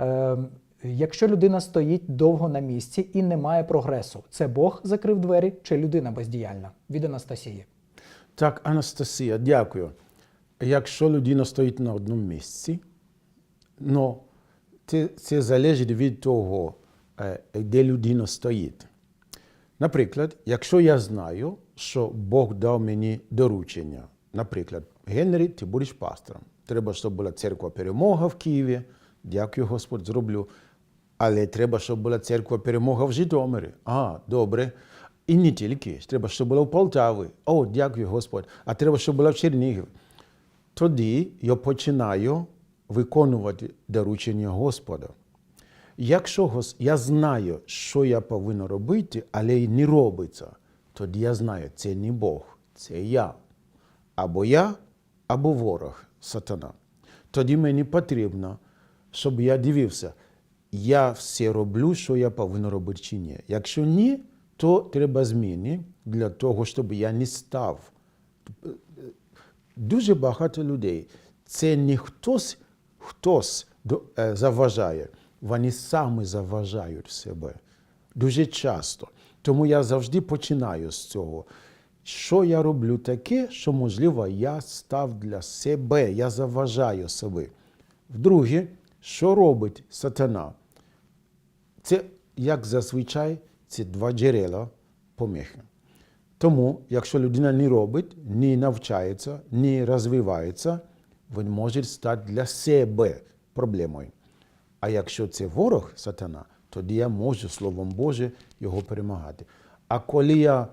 Е, Якщо людина стоїть довго на місці і не має прогресу, це Бог закрив двері чи людина бездіяльна? Від Анастасії. Так, Анастасія, дякую. Якщо людина стоїть на одному місці, ну, це, це залежить від того, е, де людина стоїть. Наприклад, якщо я знаю, що Бог дав мені доручення, наприклад, Генрі, ти будеш пастором. Треба, щоб була церква перемога в Києві. Дякую, Господь, зроблю. Але треба, щоб була церква перемога в Житомирі. А, добре. І не тільки. Треба, щоб була в Полтаві. О, дякую, Господь. А треба, щоб була в Чернігові. Тоді я починаю виконувати доручення Господа. Якщо я знаю, що я повинен робити, але й не робиться, тоді я знаю, це не Бог, це я. Або я, або ворог, сатана. Тоді мені потрібно, щоб я дивився, я все роблю, що я повинен робити чи ні. Якщо ні, то треба зміни для того, щоб я не став дуже багато людей. Це не хтось, хтось е, заважає. Вони самі заважають себе. Дуже часто. Тому я завжди починаю з цього. Що я роблю таке, що, можливо, я став для себе, я заважаю себе. Вдруге, що робить сатана? Це, як зазвичай, це два джерела помехи. Тому, якщо людина не робить, не навчається, не розвивається, він може стати для себе проблемою. А якщо це ворог сатана, тоді я можу Словом Боже його перемагати. А коли я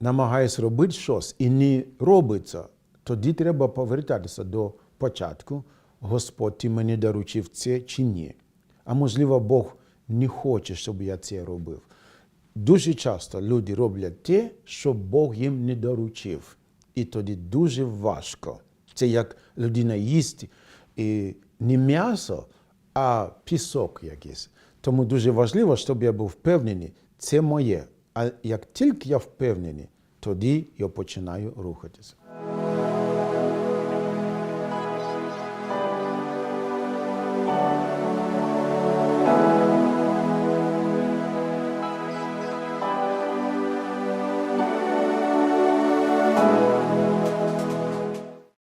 намагаюся робити щось і не робиться, тоді треба повертатися до початку. Господь, ти мені доручив це чи ні. А можливо, Бог не хоче, щоб я це робив. Дуже часто люди роблять те, що Бог їм не доручив. І тоді дуже важко. Це як людина їсть і не м'ясо, а пісок якийсь. Тому дуже важливо, щоб я був впевнений, це моє. А як тільки я впевнений, тоді я починаю рухатися.